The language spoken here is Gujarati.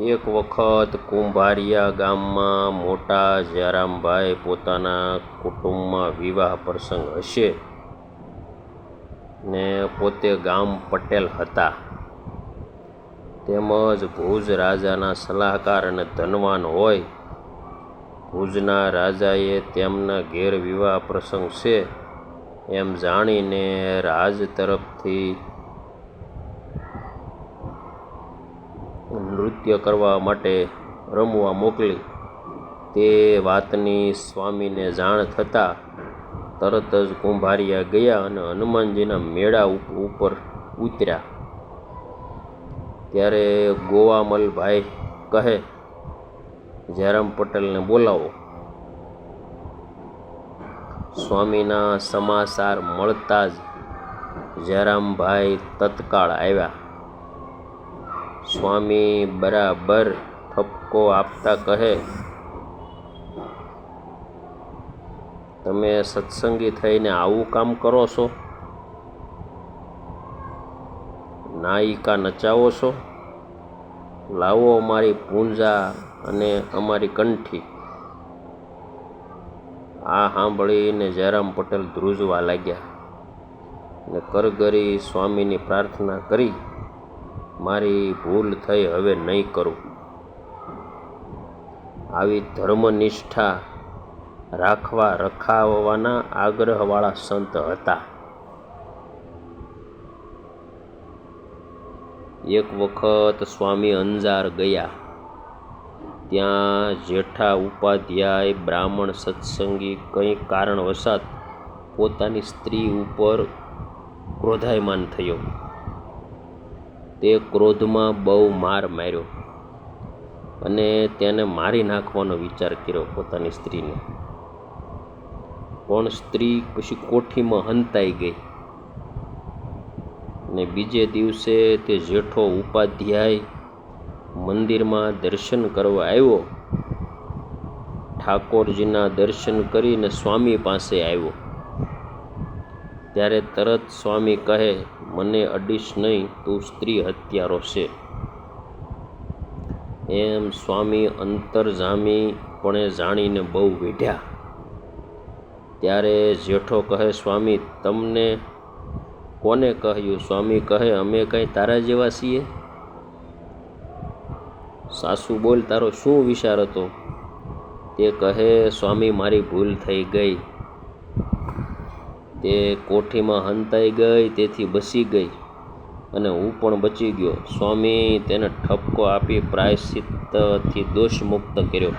એક વખત કુંભારિયા ગામમાં મોટા જયરામભાઈ પોતાના કુટુંબમાં વિવાહ પ્રસંગ હશે ને પોતે ગામ પટેલ હતા. તેમજ ભુજ રાજાના સલાહકાર અને ધનવાન હોય. ભુજના રાજાએ તેમના ઘેર વિવાહ પ્રસંગ છે. એમ જાણીને રાજ તરફથી નૃત્ય કરવા માટે રમવા મોકલી. તે વાતની સ્વામીને જાણ થતાં તરત જ કુંભારિયા ગયા અને હનુમાનજીના મેળા ઉપ- ઉપર ઉતર્યા. ત્યારે ગોવામલભાઈ કહે, જયરામ પટેલને બોલાવો. સ્વામીના સમાચાર મળતા જ જયરામભાઈ તત્કાળ આવ્યા. સ્વામી બરાબર ઠપકો આપતા કહે, તમે સત્સંગી થઈને આવું કામ કરો છો? નાયિકા નચાવો છો? લાવો અમારી પૂંજા અને અમારી કંઠી. આ સાંભળીને જયરામ પટેલ ધ્રુજવા લાગ્યા ને કરગરી સ્વામીની પ્રાર્થના કરી. મારી ભૂલ થઈ હવે નહીં કરું. આવી ધર્મનિષ્ઠા રાખવા રખાવવાના આગ્રહવાળા સંત હતા. એક વખત સ્વામી અંજાર ગયા. ત્યાં જેઠા ઉપાધ્યાય બ્રાહ્મણ સત્સંગી કંઈ કારણવશાત પોતાની સ્ત્રી ઉપર ક્રોધાયમાન થયો. તે ક્રોધમાં બહુ માર માર્યો અને તેને મારી નાખવાનો વિચાર કર્યો પોતાની સ્ત્રીને. પણ સ્ત્રી પછી કોઠીમાં હંતાઈ ગઈ ને બીજે દિવસે તે જેઠો ઉપાધ્યાય મંદિરમાં દર્શન કરવા આવ્યો. ઠાકોરજીના દર્શન કરીને સ્વામી પાસે આવ્યો. ત્યારે તરત સ્વામી કહે, મને અડીશ નહીં, તું સ્ત્રી હત્યારો છે. એમ સ્વામી અંતરજામી પણે જાણીને બહુ વેઢ્યા. ત્યારે જેઠો કહે, સ્વામી, તમને કોને કહ્યું? સ્વામી કહે, અમે કંઈ તારા જેવા છીએ? સાસુ, બોલ, તારો શું વિચાર હતો? તે કહે, સ્વામી, મારી ભૂલ થઈ ગઈ. તે કોઠીમાં હંતાઈ ગઈ, તેથી બચી ગઈ અને હું પણ બચી ગયો. સ્વામી તેને ઠપકો આપી પ્રાયશ્ચિત્તથી દોષ મુક્ત કર્યો.